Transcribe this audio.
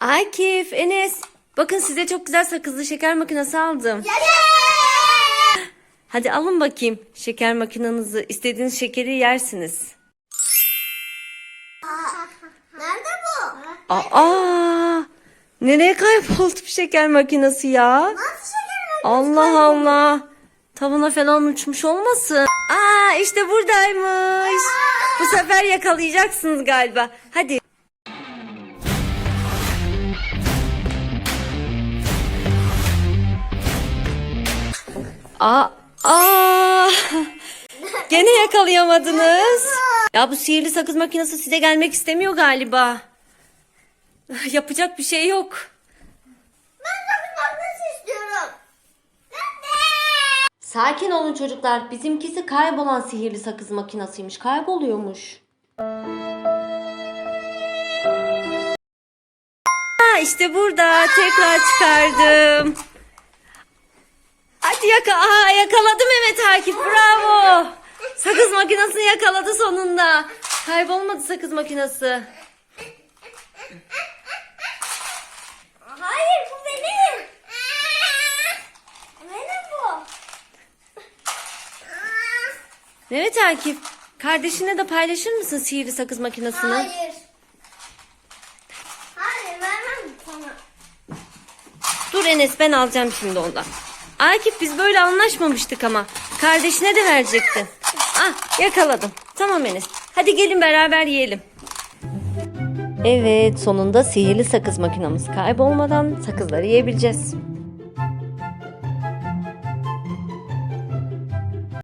Akif, Enes. Bakın size çok güzel sakızlı şeker makinesi aldım. Hadi alın bakayım şeker makinenizi. İstediğiniz şekeri yersiniz. Nerede bu? Aa! Nereye kayboldu bu şeker makinesi ya? Nasıl şeker Allah Allah. Tavana falan uçmuş olmasın? Aa işte buradaymış. Bu sefer yakalayacaksınız galiba. Hadi. Aa, aa. Gene yakalayamadınız. Ya bu sihirli sakız makinesi size gelmek istemiyor galiba. Yapacak bir şey yok. Ben sakız makinesi istiyorum. Sakin olun çocuklar. Bizimkisi kaybolan sihirli sakız makinasıymış. Kayboluyormuş. Ha işte burada. Tekrar çıkardım. Yaka Aa, yakaladım Mehmet Akif. Bravo. Sakız makinesini yakaladı sonunda. Kaybolmadı sakız makinesi. Hayır bu benim. Benim bu. Mehmet Akif, kardeşine de paylaşır mısın sihirli sakız makinesini? Hayır. Hayır vermem sana. Dur Enes ben alacağım şimdi ondan. Akif biz böyle anlaşmamıştık ama. Kardeşine de verecektin. Ah yakaladım. Tamam Enes. Hadi gelin beraber yiyelim. Evet sonunda sihirli sakız makinamız kaybolmadan sakızları yiyebileceğiz.